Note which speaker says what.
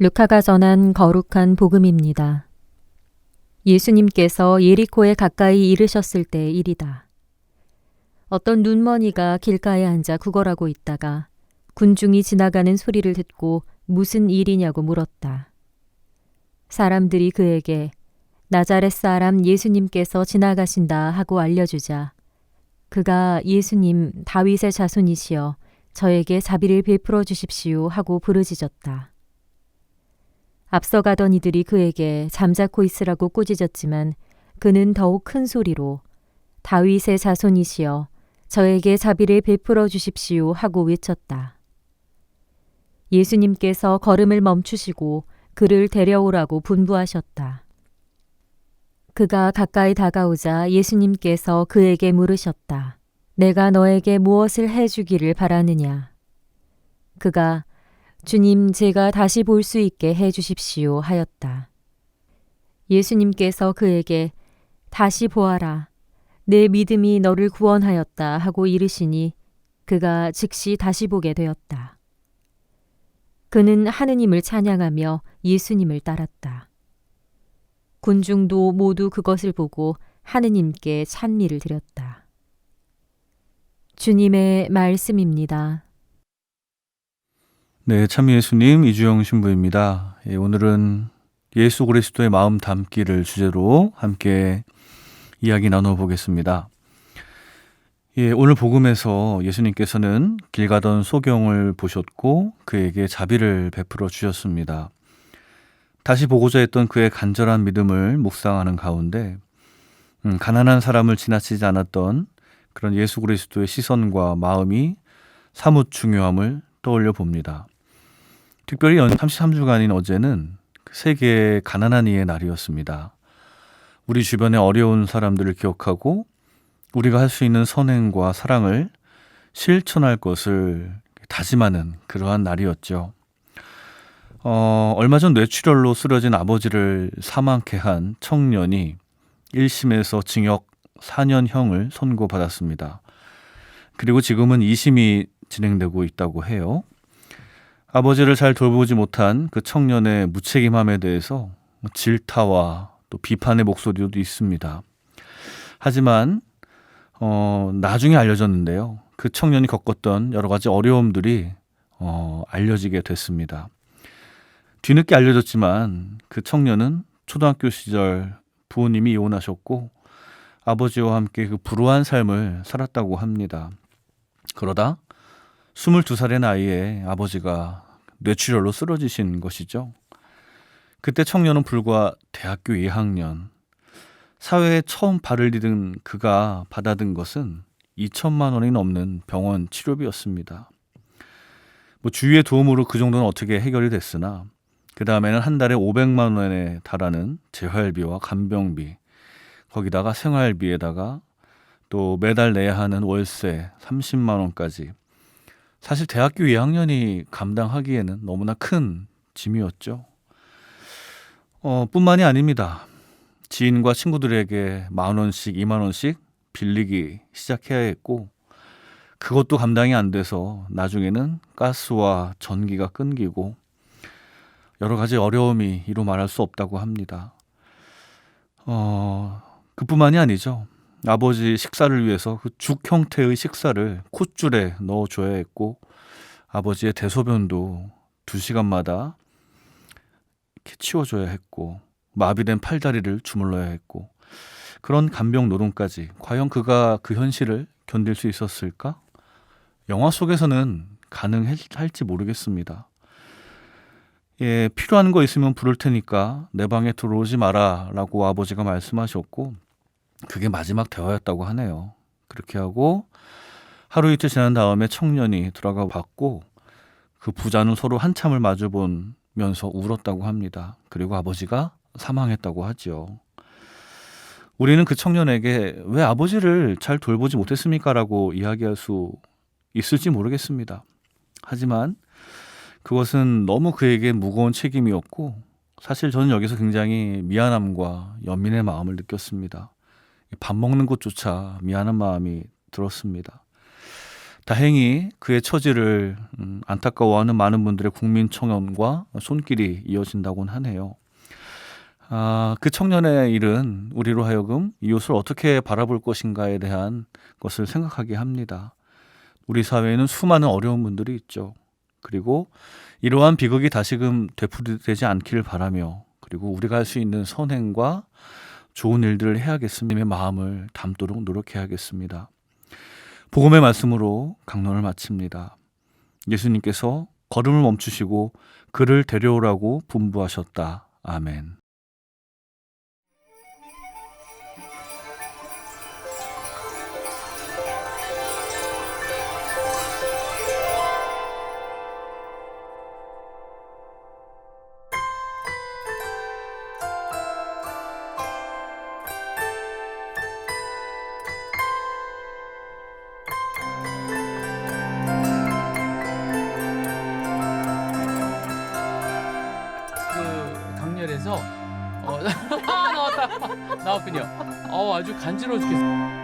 Speaker 1: 루카가 전한 거룩한 복음입니다. 예수님께서 예리코에 가까이 이르셨을 때의 일이다. 어떤 눈머니가 길가에 앉아 구걸하고 있다가 군중이 지나가는 소리를 듣고 무슨 일이냐고 물었다. 사람들이 그에게 나자렛 사람 예수님께서 지나가신다 하고 알려주자 그가 예수님 다윗의 자손이시여 저에게 자비를 베풀어 주십시오 하고 부르짖었다. 앞서가던 이들이 그에게 잠자코 있으라고 꾸짖었지만 그는 더욱 큰 소리로 다윗의 자손이시여 저에게 자비를 베풀어 주십시오 하고 외쳤다. 예수님께서 걸음을 멈추시고 그를 데려오라고 분부하셨다. 그가 가까이 다가오자 예수님께서 그에게 물으셨다. 내가 너에게 무엇을 해주기를 바라느냐? 그가 주님, 제가 다시 볼 수 있게 해 주십시오 하였다. 예수님께서 그에게 다시 보아라. 내 믿음이 너를 구원하였다 하고 이르시니 그가 즉시 다시 보게 되었다. 그는 하느님을 찬양하며 예수님을 따랐다. 군중도 모두 그것을 보고 하느님께 찬미를 드렸다. 주님의 말씀입니다.
Speaker 2: 네, 참 예수님 이주영 신부입니다. 예, 오늘은 예수 그리스도의 마음 담기를 주제로 함께 이야기 나눠 보겠습니다. 예, 오늘 복음에서 예수님께서는 길 가던 소경을 보셨고 그에게 자비를 베풀어 주셨습니다. 다시 보고자 했던 그의 간절한 믿음을 묵상하는 가운데 음, 가난한 사람을 지나치지 않았던 그런 예수 그리스도의 시선과 마음이 사뭇 중요함을 떠올려 봅니다. 특별히 연 33주간인 어제는 세계 가난한 이의 날이었습니다. 우리 주변의 어려운 사람들을 기억하고 우리가 할 수 있는 선행과 사랑을 실천할 것을 다짐하는 그러한 날이었죠. 어, 얼마 전 뇌출혈로 쓰러진 아버지를 사망케 한 청년이 1심에서 징역 4년형을 선고받았습니다. 그리고 지금은 2심이 진행되고 있다고 해요. 아버지를 잘 돌보지 못한 그 청년의 무책임함에 대해서 질타와 또 비판의 목소리도 있습니다. 하지만 어, 나중에 알려졌는데요. 그 청년이 겪었던 여러 가지 어려움들이 어, 알려지게 됐습니다. 뒤늦게 알려졌지만 그 청년은 초등학교 시절 부모님이 이혼하셨고 아버지와 함께 그 불우한 삶을 살았다고 합니다. 그러다 22살의 나이에 아버지가 뇌출혈로 쓰러지신 것이죠. 그때 청년은 불과 대학교 2학년. 사회에 처음 발을 디딘 그가 받아든 것은 2천만 원이 넘는 병원 치료비였습니다. 뭐 주위의 도움으로 그 정도는 어떻게 해결이 됐으나 그 다음에는 한 달에 500만 원에 달하는 재활비와 간병비, 거기다가 생활비에다가 또 매달 내야 하는 월세 30만 원까지 사실 대학교 2학년이 감당하기에는 너무나 큰 짐이었죠. 어, 뿐만이 아닙니다. 지인과 친구들에게 만 원씩, 2만 원씩 빌리기 시작해야 했고, 그것도 감당이 안 돼서 나중에는 가스와 전기가 끊기고, 여러 가지 어려움이 이루 말할 수 없다고 합니다. 어, 그뿐만이 아니죠. 아버지 식사를 위해서 그 죽 형태의 식사를 콧줄에 넣어줘야 했고, 아버지의 대소변도 두 시간마다 이렇게 치워줘야 했고, 마비된 팔다리를 주물러야 했고, 그런 간병 노동까지 과연 그가 그 현실을 견딜 수 있었을까? 영화 속에서는 가능할지 모르겠습니다. 예, 필요한 거 있으면 부를 테니까 내 방에 들어오지 마라 라고 아버지가 말씀하셨고, 그게 마지막 대화였다고 하네요. 그렇게 하고 하루 이틀 지난 다음에 청년이 들어가 봤고, 그 부자는 서로 한참을 마주 보면서 울었다고 합니다. 그리고 아버지가 사망했다고 하죠. 우리는 그 청년에게 왜 아버지를 잘 돌보지 못했습니까? 라고 이야기할 수 있을지 모르겠습니다. 하지만 그것은 너무 그에게 무거운 책임이었고 사실 저는 여기서 굉장히 미안함과 연민의 마음을 느꼈습니다. 밥 먹는 것조차 미안한 마음이 들었습니다. 다행히 그의 처지를 음, 안타까워하는 많은 분들의 국민 청원과 손길이 이어진다곤 하네요. 아, 그 청년의 일은 우리로 하여금 이웃을 어떻게 바라볼 것인가에 대한 것을 생각하게 합니다. 우리 사회에는 수많은 어려운 분들이 있죠. 그리고 이러한 비극이 다시금 되풀이되지 않기를 바라며 그리고 우리가 할 수 있는 선행과 좋은 일들을 해야겠음의 마음을 담도록 노력해야겠습니다. 복음의 말씀으로 강론을 마칩니다. 예수님께서 걸음을 멈추시고 그를 데려오라고 분부하셨다. 아멘.
Speaker 3: 그 강렬해서 어 나왔다 나왔군요. 어 아주 간지러워 죽겠어.